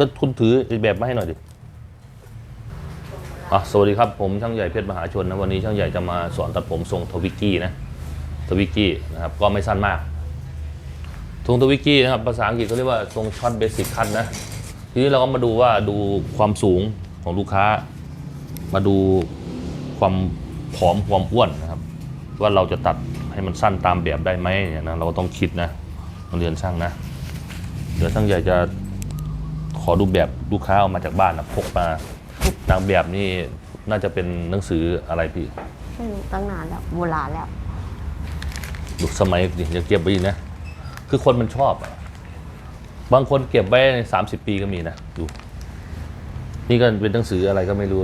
ก็คุณถืออีกแบบมาให้หน่อยดิอะสวัสดีครับผมช่างใหญ่เพชรมหาชนนะวันนี้ช่างใหญ่จะมาสอนตัดผมทรงทวิกกี้นะทวิกกี้นะครับก็ไม่สั้นมากทรงทวิกกี้นะครับภาษาอังกฤษเขาเรียกว่าทรงช็อตเบสิกคัทนะทีนี้เราก็มาดูว่าดูความสูงของลูกค้า มาดูความผอมความอ้วนนะครับ ว่าเราจะตัดให้มันสั้นตามแบบได้ไหมเนี่ยนะเราก็ต้องคิดนะเรียนช่างนะเดี๋ยวช่างใหญ่จะ ขอดูแบบลูกค้าเอามาจากบ้านนะพกมานางแบบนี่น่าจะเป็นหนังสืออะไรพี่ไม่รู้ตั้งนานแล้วโบราณแล้วดูสมัยดิยังเก็บไว้อีกนะ คือคนมันชอบอะบางคนเก็บไว้ในสามสิบปีก็มีนะดู นี่ก็เป็นหนังสืออะไรก็ไม่รู้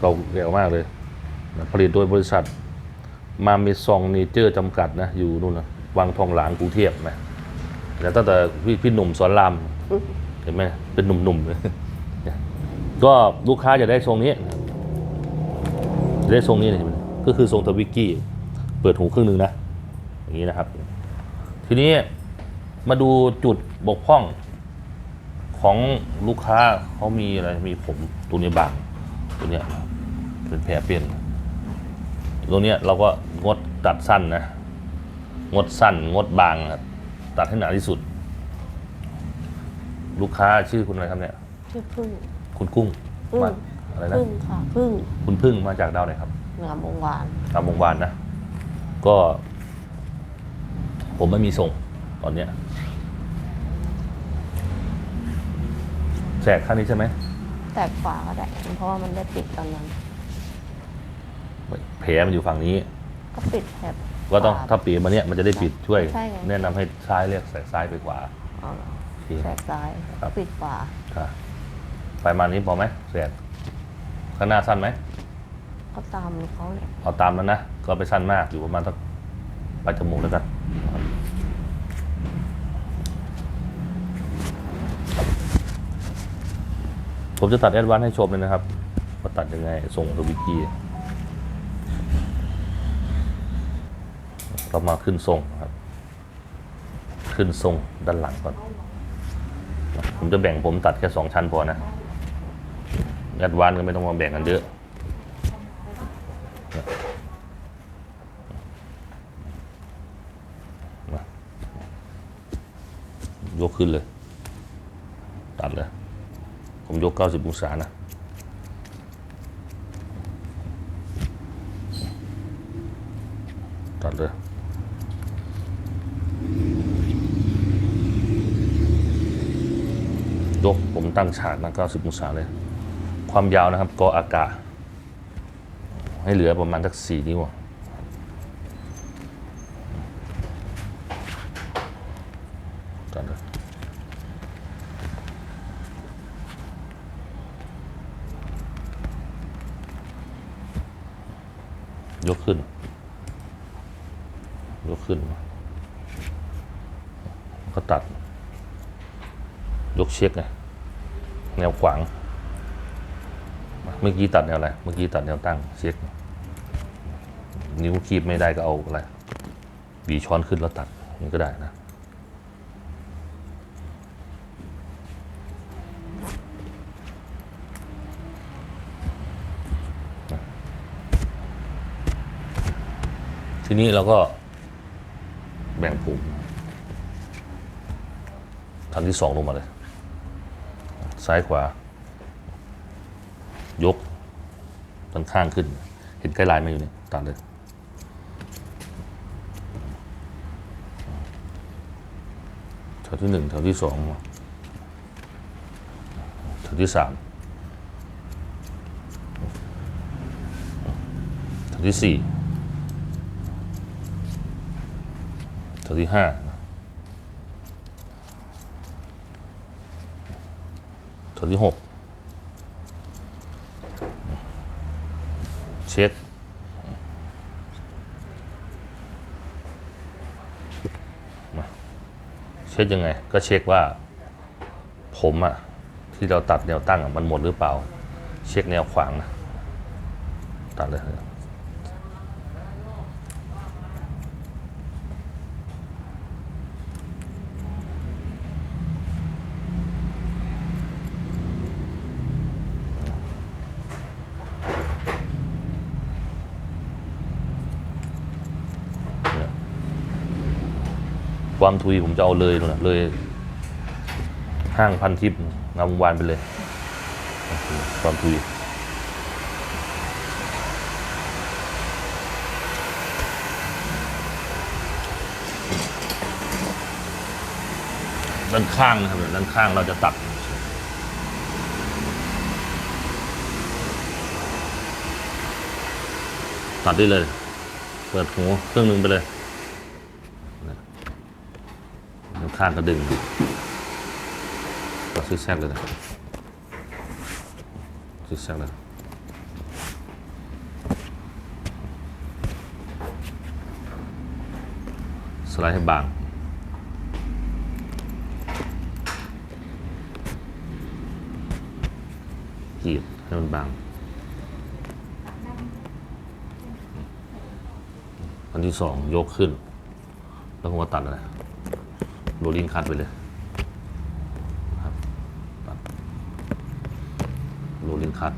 เก่าแก่มากเลยนะผลิตโดยบริษัท มาเมซองเนเจอร์จำกัดนะ อยู่นู่นนะวังทองหลางกรุงเทพนะแล้วตั้งแต่พี่พี่หนุ่มสอนรามเห็นไหมเป็นหนุ่มๆเลยก็ลูกค้าจะได้ทรงนี้จะได้ทรงนี้เห็นไหมก็คือทรงทวิกกี้ เปิดหูครึ่งหนึ่งนะ อย่างนี้นะครับ ทีนี้มาดูจุดบกพร่องของลูกค้าเขามีอะไร มีผมตัวนี้บางตัวเนี้ยเป็นแผลเป็นตัวเนี้ยเราก็งดตัดสั้นนะ งดสั้น งดบางครับตัดให้หนาที่สุด ลูกค้าชื่อคุณอะไรครับเนี่ย ชื่อพึ่ง คุณกุ้งพึ่ง มาอะไรนะพึ่งค่ะพึ่งคุณพึ่งมาจากดาวไหนครับงามวงวานตามวงวานนะ ก็ ผมไม่มีส่งตอนเนี้ยแจกค่านี้ใช่ไหมแตกขวาก็ได้เพราะว่ามันได้ปิดตอนนั้น แผลมันอยู่ฝั่งนี้ ก็ปิดแถบก็ต้องขว ถ้าปีมาเนี้ยมันจะได้ปิดช่วย ใช่ไงแนะนำให้ซ้ายเรียกแสกซ้ายไปขวา เอาเหรอ โอเคแสกซ้ายครับ ปิดขวาครับไปมานี้พอไหมแสกข้างหน้าสั้นไหมก็ตามเขาเนี่ยเอาตามนั้นนะ ก็ไปสั้นมากอยู่ประมาณสักปลายจมูกแล้วกันนะครับผมจะตัดแอดวานซ์ให้ชมเลยนะครับว่าตัดยังไง ส่งทวิกี้เรามาขึ้นทรงนะครับ ขึ้นทรงด้านหลังก่อน ผมจะแบ่งผมตัดแค่สองชั้นพอนะแอดวานก็ไม่ต้องมาแบ่งกันเยอะยกขึ้นเลย ตัดเลย ผมยก 90 องศานะ ตัดเลย ยกผมตั้งฉากนะ90องศาเลย ความยาวนะครับกออากาศให้เหลือประมาณสัก4นิ้วตัดเลยยกขึ้น ยกขึ้น ก็ตัด ยกเช็คไง แนวขวาง เมื่อกี้ตัดแนวอะไร เมื่อกี้ตัดแนวตั้งเช็คนิ้วคีบไม่ได้ก็เอาอะไรบีช้อนขึ้นแล้วตัดอย่างนี้ก็ได้นะทีนี้เราก็แบ่งปุ่มทันที่สองลงมาเลย ซ้ายขวา ยกด้านข้างขึ้น เห็นใกล้ลายไหมาอยู่นี่ตัดเลย แถวที่หนึ่งแถวที่สองแถวที่สามแถวที่สี่แถวที่ห้า ตัวที่หกเช็คเช็คยังไง ก็เช็คว่า ผมอะที่เราตัดแนวตั้งอะมันหมดหรือเปล่า เช็คแนวขวางนะตัดเลย ความทุยผมจะเอาเลยนู่นนะเลยห้างพันทิพย์งามวงวานไปเลย ความทุยด้านข้างนะครับด้านข้างเราจะตัดตัดได้เลย เปิดหูเครื่องหนึงไปเลยด้าน ข้างก็ดึงตัดซิกแซกเลยนะซิกแซกเลยสไลด์ให้บางกีดให้มันบางอันที่สองยกขึ้น แล้วผมก็ตัดอะไร โรลลิ่งคัทไปเลยครับโรลลิ่งคัท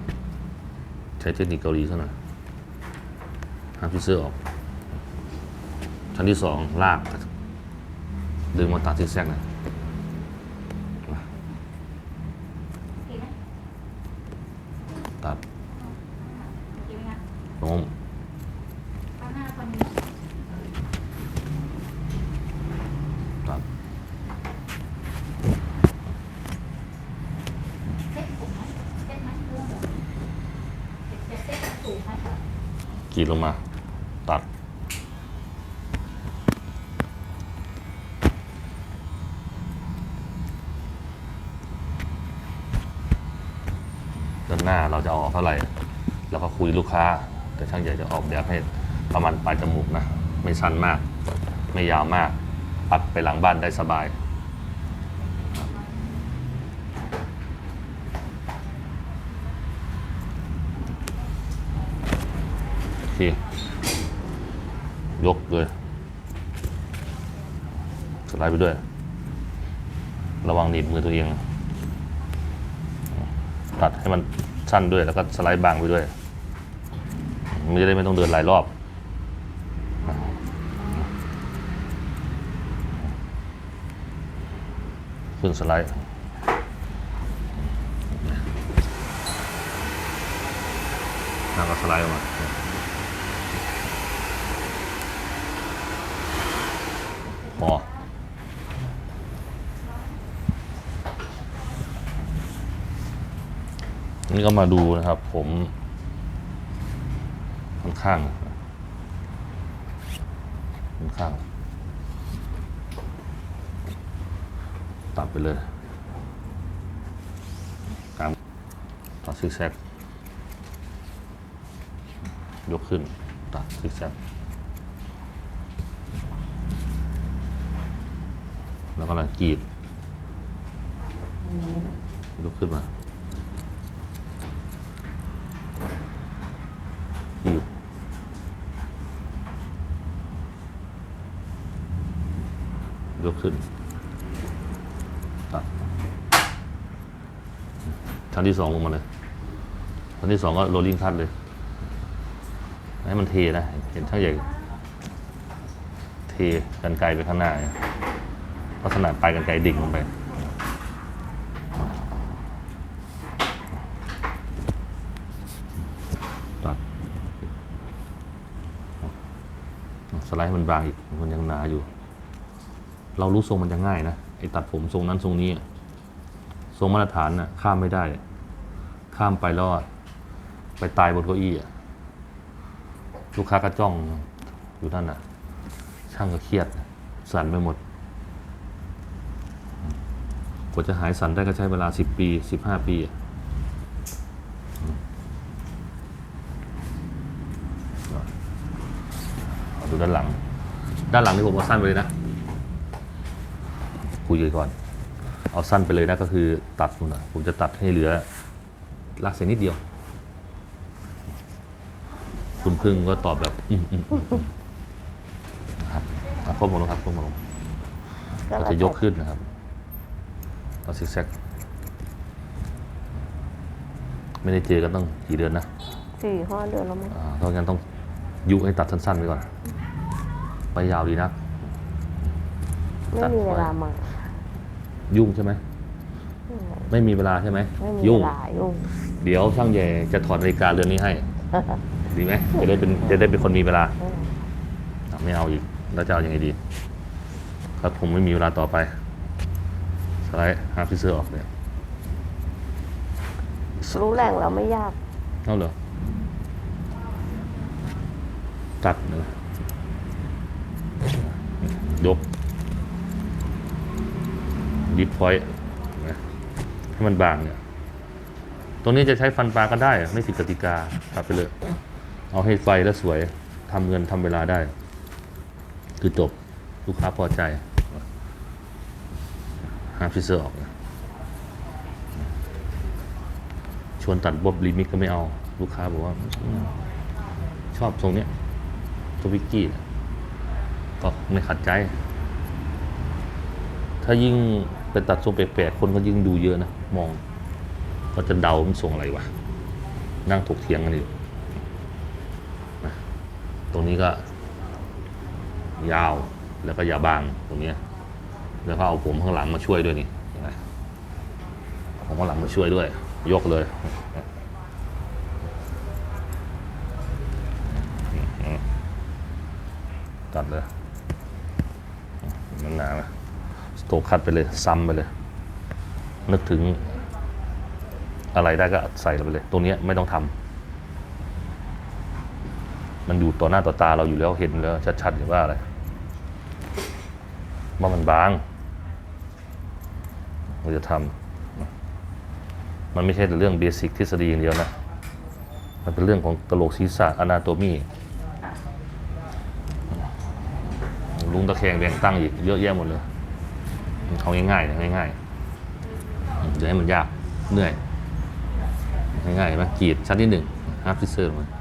ใช้เทคนิคเกาหลีซะหน่อยห้ามพิเซอร์ออก ชั้นที่สองลาก ดึงมาตัดซิกแซกนะ ตัดโน้มตัดกรีด ลงมา ตัด ด้านหน้าเราจะอออกเท่าไหร่ แล้วก็คุยลูกค้า แต่ช่างใหญ่จะออกแบบให้ประมาณปลายจมูกนะ ไม่สั้นมาก ไม่ยาวมาก ปัดไปหลังบ้านได้สบาย โอเค ยกเลย สไลด์ไปด้วย ระวังหนีบมือตัวเอง ตัดให้มันสั้นด้วยแล้วก็สไลด์บางไปด้วยมันจะได้ไม่ต้องเดินหลายรอบขึ้นสไลด์แล้วก็สไลด์ออกมา พอนี่ก็มาดูนะครับ ผมค่อนข้างค่อนข้าง ตัดไปเลยกลางตัดซิกแซกยกขึ้นตัดซิกแซก แล้วก็ลังกรีดยกขึ้นมากรีดยกขึ้นตัดชั้นที่สองลงมาเลยชั้นที่สองก็โรลลิ่งคัตเลย ให้มันเทนะ เห็นช่างใหญ่ เทกันไกลไปข้างหน้า ลักษณะปลายกันไกลดิ่งลงไป ตัด สไลด์มันบางอีก มันยังหนาอยู่ เรารู้ทรงมันจะง่ายนะ ไอ้ตัดผมทรงนั้นทรงนี้ ทรงมาตรฐานน่ะข้ามไม่ได้ ข้ามไปแล้วอะไปตายบนเก้าอี้อะลูกค้าก็จ้องอยู่นั่นน่ะ ช่างก็เครียด สั่นไปหมด กว่าจะหายสั่นได้ก็ใช้เวลาสิบปีสิบห้าปีอะเอาดูด้านหลัง ด้านหลังนี่ผมเอาสั้นไปเลยนะ คุยกันก่อน เอาสั้นไปเลยนะก็คือตัดมันนะผมจะตัดให้เหลือลากเส้นนิดเดียว คุณพึ่งก็ตอบแบบอืมอืมอืมอืมนะครับอะก้มลงครับก้มลงก็เราแล้วจะยกแต่ขึ้นนะครับ เอาซิกแซกไม่ได้เจอกันต้องกี่เดือนนะสี่ห้าเดือนแล้วมั้งอ่าเพราะงั้นต้องยุให้ตัดสั้นๆไปก่อน ไปยาวดีนักไม่ตัดมีเวไว้ลามา ยุ่งใช่ไหม ไม่มีเวลาใช่ไหม ไม่มียุ่เวงลายุ่ง เดี๋ยวช่างใหญ่จะถอดนาฬิกาเรือนนี้ให้ ดีไหมจะได้เป็นจะได้เป็นคนมีเวลาอะไม่เอาอีก แล้วจะเอาอยัางไงดี ครับผมไม่มีเวลาต่อไป สไลด์หาพิเซอร์ออกเลยรู้แหล่งเราไม่ยากเอาเหรอ ตัดเลยยกดิฟพอยต์ให้มันบางเนี่ย ตรงนี้จะใช้ฟันปลาก็ได้อะไม่ผิดกติกาตัดไปเลย เอาให้ไฟแล้วสวยทำเงินทำเวลาได้ คือจบ ลูกค้าพอใจ หาพิเซอร์ออกนะชวนตัดบ๊อบลิมิกก็ไม่เอา ลูกค้าบอกว่าอชอบทรงเนี้ยตัววิกกี้ก็ไม่ขัดใจ ถ้ายิ่งเป็นตัดทรงแปลกๆคนก็ยิ่งดูเยอะนะ มอง ก็จะเดามันทรงอะไรวะ นั่งถกเถียงกันอยู่ตรงนี้ก็ ยาวแล้วก็อย่าบางตรงนี้ แล้วก็เอาผมข้างหลังมาช่วยด้วยนี่ผมข้างหลังมาช่วยด้วย ยกเลยตัดเลยมันหนาไหมสโตคัดไปเลย ซ้ำไปเลย นึกถึง อะไรได้ก็ใส่ไปเลย ตรงนี้ไม่ต้องทำมันอยู่ต่อหน้าต่อตาเราอยู่แล้วเห็นแล้วชัดๆอยู่ว่าอะไรว่ามันบาง เราจะทำมันไม่ใช่แต่เรื่องเบสิกทฤษฎีอย่างเดียวนะ มันเป็นเรื่องของกระโหลกศีรษะอนาโตมีลุงตะแคงแบงตั้งอีกเยอะแยะหมดเลยเอาง่ายๆนะง่ายๆเดี๋ยวให้มันยากเหนื่อยง่ายๆนไหมกรีดชั้นที่หนึ่งฮาร์ฟฟิเซอร์ลงมา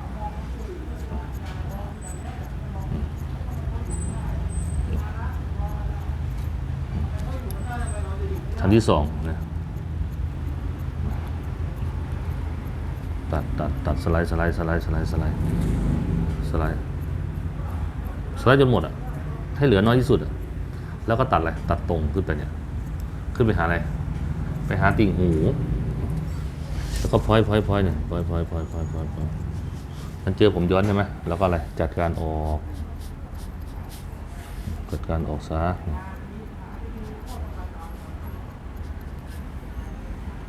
นที่สองนะตัดตัดตัดสไลด์สไลด์สไลด์สไลด์สไลด์สไลด์สไลด์จนหมดอะให้เหลือน้อยที่สุดอะแล้วก็ตัดอะไรตัดตรงขึ้นไปเนี่ย ขึ้นไปหาอะไร ไปหาติ่งหู แล้วก็พลอยพลอยพลอยเนี่ยพลอยพลอยพลอยพลอยพลอยพลอยมันเจอผมย้อนใช่ไหมแล้วก็อะไรจัดการออกจัดการออกซะ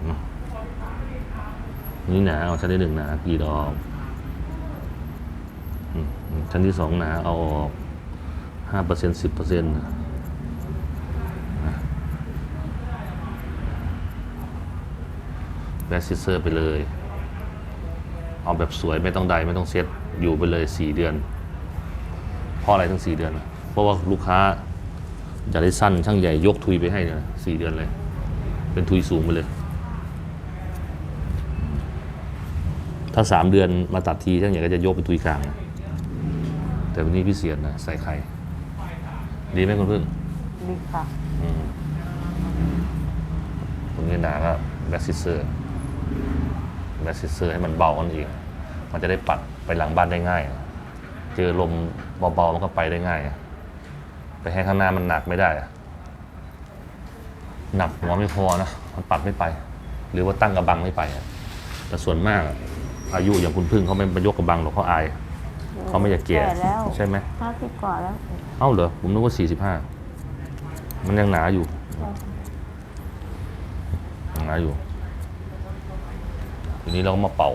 อืม นี่หนาเอาชั้นที่หนึ่งหนากรีดออกชั้นที่สองหนาเอาออกห้าเปอร์เซ็นต์สิบเปอร์เซ็นต์แบสซิเซอร์ไปเลย เอาแบบสวยไม่ต้องใดไม่ต้องเซ็ตอยู่ไปเลยสี่เดือน เพราะอะไรทั้งสี่เดือน เพราะว่าลูกค้าอยากได้สั้นช่างใหญ่ยกทุยไปให้เนี่ยสี่เดือนเลย เป็นทุยสูงไปเลย ถ้าสามเดือนมาตัดทีช่างใหญ่ก็จะยกเป็นทุยกลางนะแต่วันนี้พี่เสียนนะใส่ไข่ดีไหมคุณพึ่งดีค่ะตรงนี้หนาก็แบสซิเซอร์แบสซิเซอร์ให้มันเบากันเองมันจะได้ปัดไปหลังบ้านได้ง่าย เจอลมเบาๆมันก็ไปได้ง่าย ไปให้ข้างหน้ามันหนักไม่ได้อะหนักหัวไม่พอนะ มันปัดไม่ไป หรือว่าตั้งกระบังไม่ไปอะแต่ส่วนมาก อะอายุอย่างคุณพึ่งเขาไม่มายกกระบังหรอกเขาอายเขาไม่อยากแก่แล้วใช่ไหมห้าสิบกว่าแล้ว เอ้าเหรอผมนึกว่าสี่สิบห้ามันยังหนาอยู่ยังหนาอยู่ทีนี้เราก็มาเป่า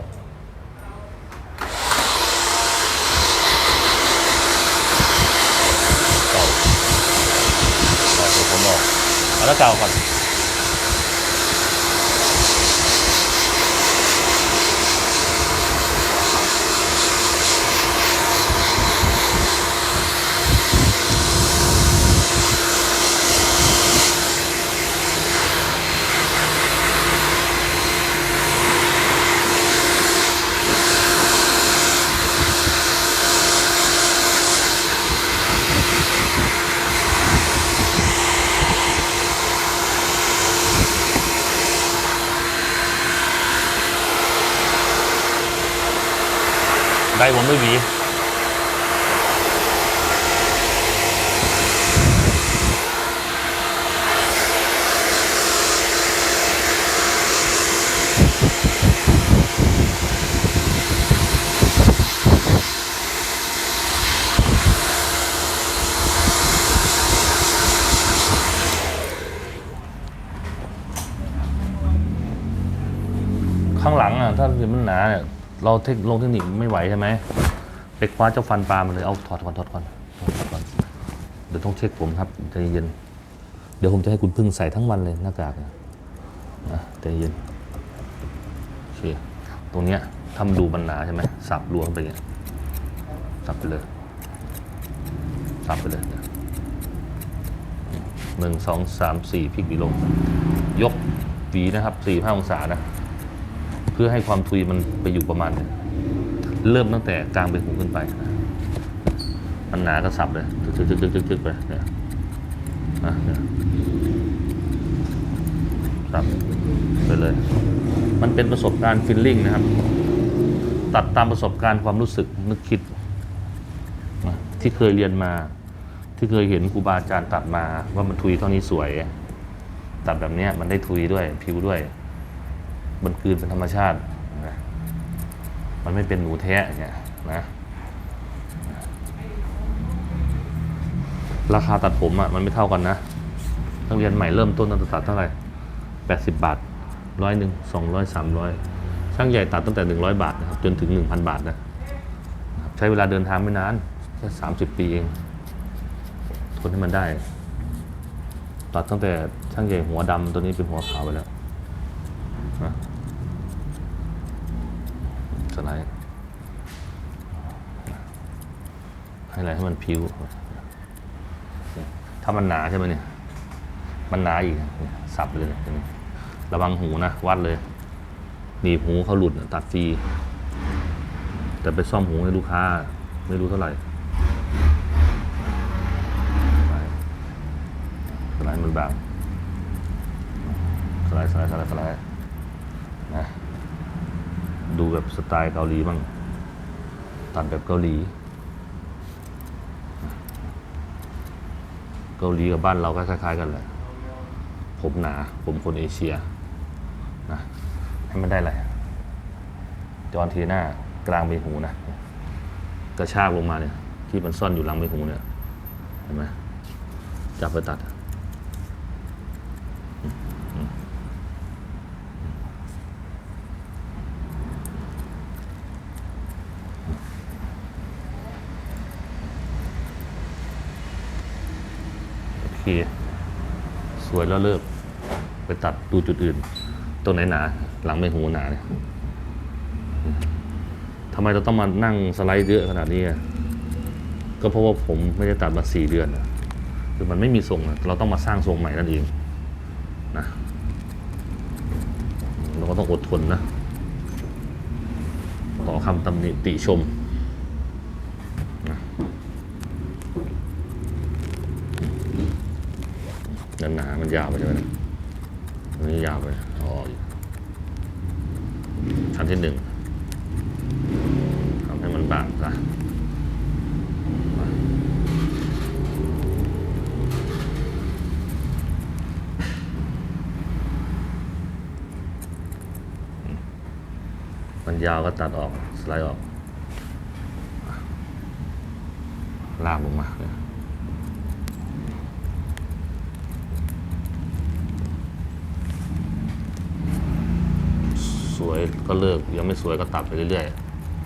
เป่าเป่าตัวผมออกเอาแล้วกาวก่อน ช้ผมด้วหวีข้างหลังอะถ้าเห็นมันหนาเนี่ย เราเทคลงเทคนิคไม่ไหวใช่ไหมไปคว้าเจ้าฟันปลามันเลยเอาถอดก่อนถอดก่อนถอดก่อนเดี๋ยวต้องเช็คผมครับใจเย็นเดี๋ยวผมจะให้คุณพึ่งใส่ทั้งวันเลยหน้ากากนะใจเย็นโอเคตรงเนี้ยถ้ามันดูมันหนาใช่ไหมสับลวงไปเงี้ยสับไปเลยสับไปเลยหนึ่งสองสามสี่พลิกดีลงยกวีนะครับสี่ห้าองศานะ เพื่อให้ความทุยมันไปอยู่ประมาณเนี่ยเริ่มตั้งแต่กลางไปหูขึ้นไปมันหนาก็สับเลยจึกจึกจึกจึกจึกไปเนี่ยนะเนี่ยสับไปเลย มันเป็นประสบการณ์ฟิลลิ่งนะครับ ตัดตามประสบการณ์ความรู้สึกนึกคิดที่เคยเรียนมา ที่เคยเห็นครูบาอาจารย์ตัดมา ว่ามันทุยเท่านี้สวย ตัดแบบนี้มันได้ทุยด้วยผิวด้วย มันคืนเป็นธรรมชาตินะมันไม่เป็นหนูแท้เนี่ยนะราคาตัดผมอะมันไม่เท่ากันนะนักเรียนใหม่เริ่มต้นตั้งแต่ตัดเท่าไหร่แปดสิบบาทร้อยหนึ่งสองร้อยสามร้อยช่างใหญ่ตัดตั้งแต่หนึ่งร้อยบาทนะครับจนถึงหนึ่งพันบาทนะใช้เวลาเดินทางไม่นานแค่สามสิบปีเองทนให้มันได้ ตัดตั้งแต่ช่างใหญ่หัวดำตัวนี้เป็นหัวขาวไปแล้วนะ สไลด์ให้อะไรให้มันพิ้ว ถ้ามันหนาใช่ไหมเนี่ย มันหนาอีก สับเลยระวังหูนะ วัดเลยหนีบหูเขาหลุดตัดฟรี แต่ไปซ่อมหูให้ลูกค้า ไม่รู้เท่าไหร่สไลด์มือบางสไลด์สไลด์สไลด์สไลด์นะ ดูแบบสไตล์เกาหลีบ้าง ตัดแบบเกาหลี เกาหลีกับบ้านเราก็คล้าย ๆ กันแหละ ผมหนา ผมคนเอเชียนะให้มันได้อะไรจอนทีหน้ากลางใบหูนะ กระชากลงมาเนี่ย ที่มันซ่อนอยู่หลังใบหูเนี่ย เห็นไหมจับไปตัด เค สวยแล้วเลิก ไปตัดดูจุดอื่น ตรงไหนหนา หลังไม่หูหนาเนี่ยทำไมเราต้องมานั่งสไลด์เยอะขนาดนี้ ก็เพราะว่าผมไม่ได้ตัดมาสี่เดือนคือมันไม่มีทรงเราต้องมาสร้างทรงใหม่นั่นเองนะเราก็ต้องอดทนนะ ต่อคำตำหนิติชม นั่นหนา มันยาวไปใช่ไหมเนี่ยอันนี้ยาวไปอ๋อชั้นที่หนึ่งทำให้มันบางซะมามันยาวก็ตัดออก สไลด์ออก ลากลงมาเลย ส วยก็เลิก ยังไม่สวยก็ตัดไปเรื่อย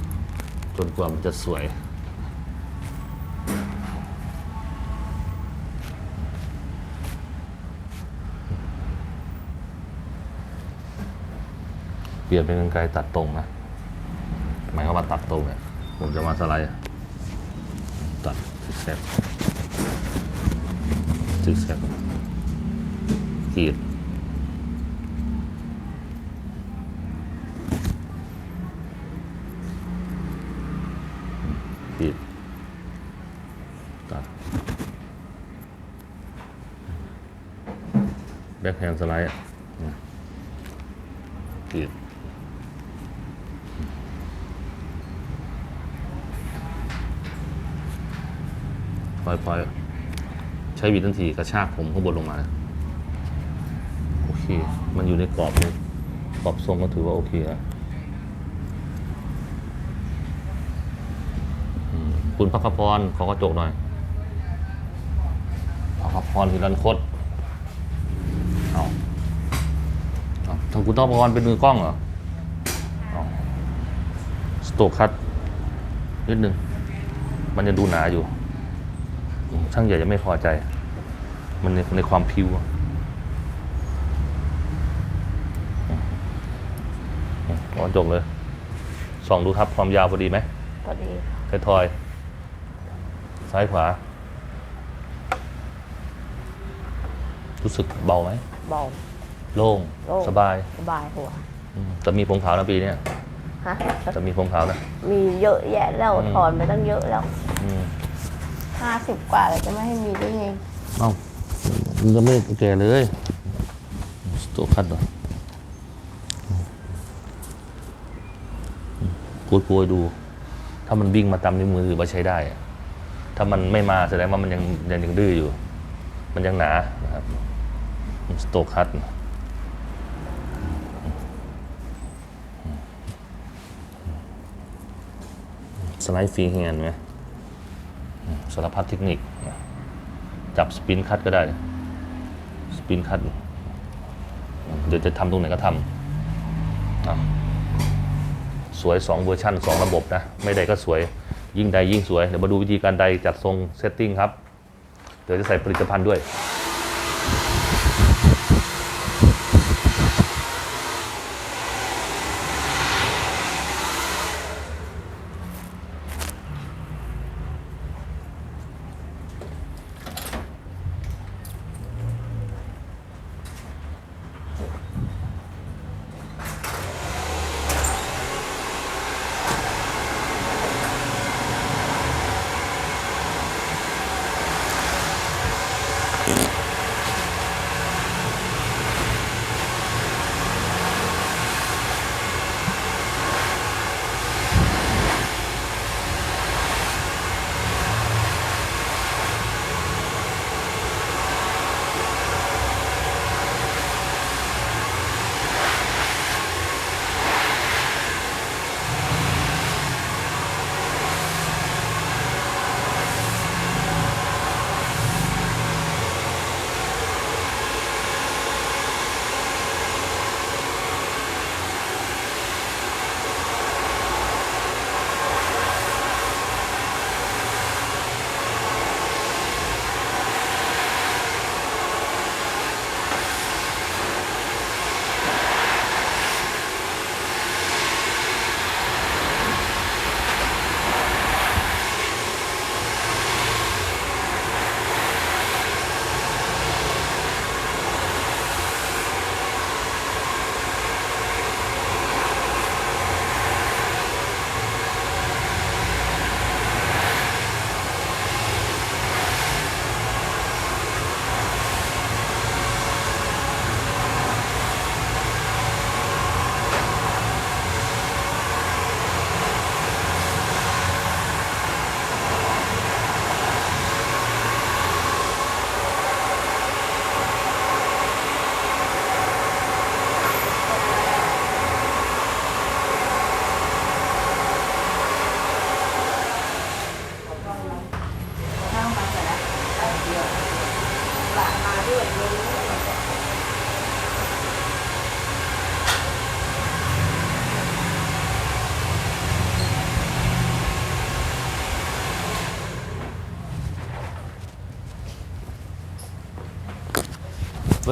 ๆ จนกว่ามันจะสวยเปลี่ยนเป็นกรรไกรตัดตรงนะ หมายความว่าตัดตรงเนี่ยผมจะมาสไลด์ ตัดซิกแซกซิกแซกกรีด ตัดแบ็คแฮนด์สไลด์อะผิดพลอยพลอยใช้บีทันทีกระชากผมข้างบนลงมา โอเค มันอยู่ในกรอบนี้กรอบทรงก็ถือว่าโอเคแล้วคุณพักพรขอกระจกหน่อย รฮิรันคตเอาเอาทางคุณพักขพรเป็นมือกล้องเหรอโตกคัดนิดนึง มันจะดูหนาอยู่ ช่างใหญ่จะไม่พอใจ มันในในความพิวอะวอนจบเลย ส่องดูครับความยาวพอดีไหมพอดีค่ะไทยทอย ซ้ายขวา รู้สึกเบาไหมเบา โล่งโล่ง สบายสบายหัวอืมแต่มีผมขาวนะปีเนี้ยฮะแต่มีผมขาวนะ มีเยอะแยะแล้วอืม ถอนไปตั้งเยอะแล้วอืมห้าสิบกว่าแล้วจะไม่ให้มีได้ไงเอ้ามันก็ไม่แก่เลยสโตคัดเหรอกูดกูดดู ถ้ามันวิ่งมาตามนิ้วมือถือว่าใช้ได้อะถ้ามันไม่มาแสดงว่ามันยังยังยังดื้ออยู่ มันยังหนานะครับ สโตคัดสไลด์ฟรีแฮนด์ไหมสารพัดเทคนิค จับสปินคัตก็ได้ สปินคัตเดี๋ยวจะทำตรงไหนก็ทำสวย 2 เวอร์ชัน2 ระบบนะ ไม่ใดก็สวยยิ่งใดยิ่งสวย เดี๋ยวมาดูวิธีการใดจัดทรงเซตติ้งครับ เดี๋ยวจะใส่ผลิตภัณฑ์ด้วย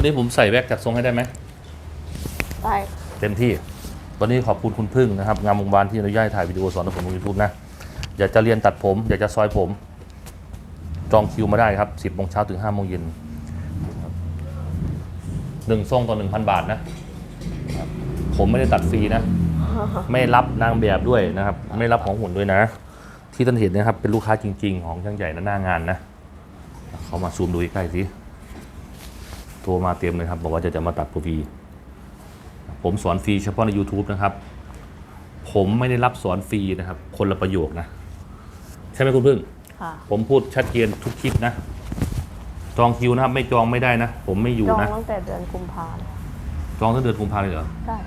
นนี้ผมใส่แว็กจัดทรงให้ได้ไหม ได้เต็มที่ วันนี้ขอบคุณคุณพึ่งนะครับ งามวงวานที่อนุญาตให้ถ่ายวิดีโอสอนผมลงยูทูบนะ อยากจะเรียนตัดผม อยากจะซอยผม จองคิวมาได้ครับ 10โมงเช้าถึง5โมงเย็นหนึ่งทรงต่อ1,000 บาทนะ ผมไม่ได้ตัดฟรีนะ ไม่รับนางแบบด้วยนะครับ ไม่รับของหุ่นด้วยนะ ที่ท่านเห็นนะครับ เป็นลูกค้าจริง ๆ ของช่างใหญ่นะหน้างานนะ เขามาซูมดูใกล้ๆสิโทรมาเต็มเลยครับบอกว่าจะจะมาตัดผมฟรีผมสอนฟรีเฉพาะใน YouTube นะครับ ผมไม่ได้รับสอนฟรีนะครับ คนละประโยคนะ ใช่ไหมคุณพึ่งค่ะผมพูดชัดเจนทุกคลิปนะ จองคิวนะครับ ไม่จองไม่ได้นะ ผมไม่อยู่จองนะ ตั้งแต่เดือนกุมภาพันธ์จองตั้งเดือนกุมภาพันธ์เลยเหรอได้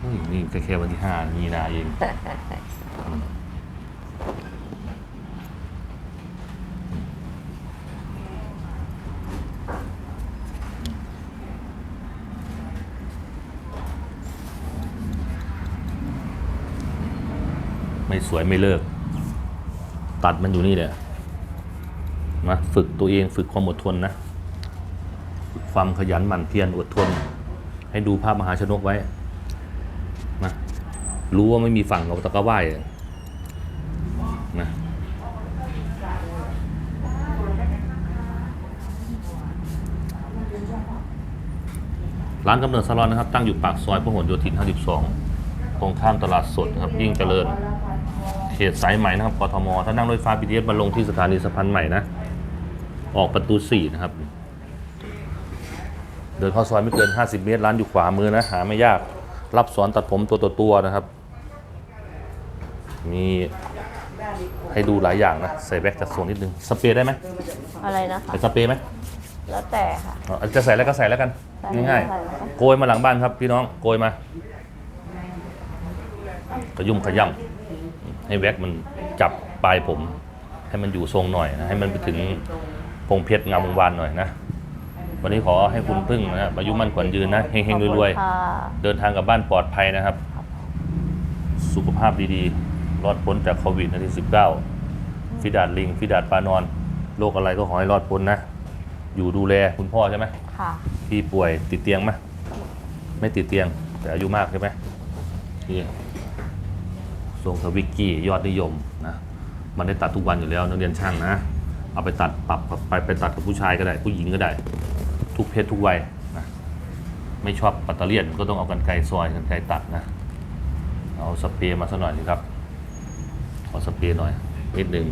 เฮ้ยนี่แค่แค่วันที่ห้ามีนาเอง สวยไม่เลิก ตัดมันอยู่นี่แหละมาฝึกตัวเองฝึกความอดทนนะฝึกความขยันหมั่นเพียรอดทน ให้ดูภาพมหาชนกไว้นะรู้ว่าไม่มีฝั่งเราตะกะไหวนะร้านกำเนิดซาลอนนะครับ ตั้งอยู่ปากซอยพหลโยธิน 52 ตรงข้ามตลาดสดนะครับ ยิ่งเจริญ ตสายใหม่นะครับกทมถ้านั่งรถไฟฟ้า BTS มาลงที่สถานีสะพานใหม่นะ ออกประตู 4 นะครับ เดินเข้าซอยไม่เกิน 50 เมตรร้านอยู่ขวามือนะ หาไม่ยากรับสอนตัดผมตัวต่อตัวนะครับ มีให้ดูหลายอย่างนะ ใส่แบ็กจัดทรงนิดนึง สเปรย์ได้ไหมอะไรนะคะใส่สเปรย์ไหมแล้วแต่ค่ะอ๋อจะใส่แล้วก็ใส่แล้วกัน ใส่ง่ายใส่แล้วกันๆโกยมาหลังบ้านครับพี่น้องโกยมา ขยุ่มขย่ำ ให้แว็กมันจับปลายผม ให้มันอยู่ทรงหน่อยนะให้มันไปถึงพงเพชรงามวงวานหน่อยนะ วันนี้ขอให้คุณพึ่งนะอายุมั่นขวัญยืนนะเฮงๆรวยค่ะๆเดินทางกลับบ้านปลอดภัยนะครับ สุขภาพดีๆ รอดพ้นจากโควิดในที่19ฟิดาดลิง ฟิดาดปลานอนโรคอะไรก็ขอให้รอดพ้นนะ อยู่ดูแลคุณพ่อใช่ไหมค่ะพี่ป่วยติดเตียงไหมไม่ติดเตียง แต่อายุมากใช่ไหมนี่ ทรงทวิกกี้ยอดนิยมนะมันได้ตัดทุกวันอยู่แล้วนักเรียนช่างนะเอาไปตัดปรับไปไปตัดกับผู้ชายก็ได้ ผู้หญิงก็ได้ ทุกเพศทุกวัยนะไม่ชอบปัตเตอร์เลียนก็ต้องเอากันไกรซอยกันไกรตัดนะเอาสเปรย์มาสักหน่อยสิครับขอสเปรย์หน่อยนิดหนึ่ง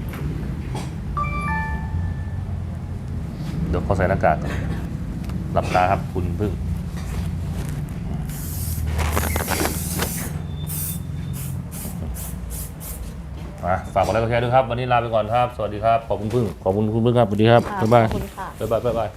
เดี๋ยวขอใส่หน้ากากหลับตาครับคุณพึ่ง มาฝากกดไลค์กดแชร์ด้วยครับ วันนี้ลาไปก่อนครับ สวัสดีครับ ขอบคุณพึ่ง ขอบคุณคุณพึ่งครับ สวัสดีครับ ค่ะบ๊ายบาย ขอบคุณค่ะ บ๊ายบายบ๊ายบาย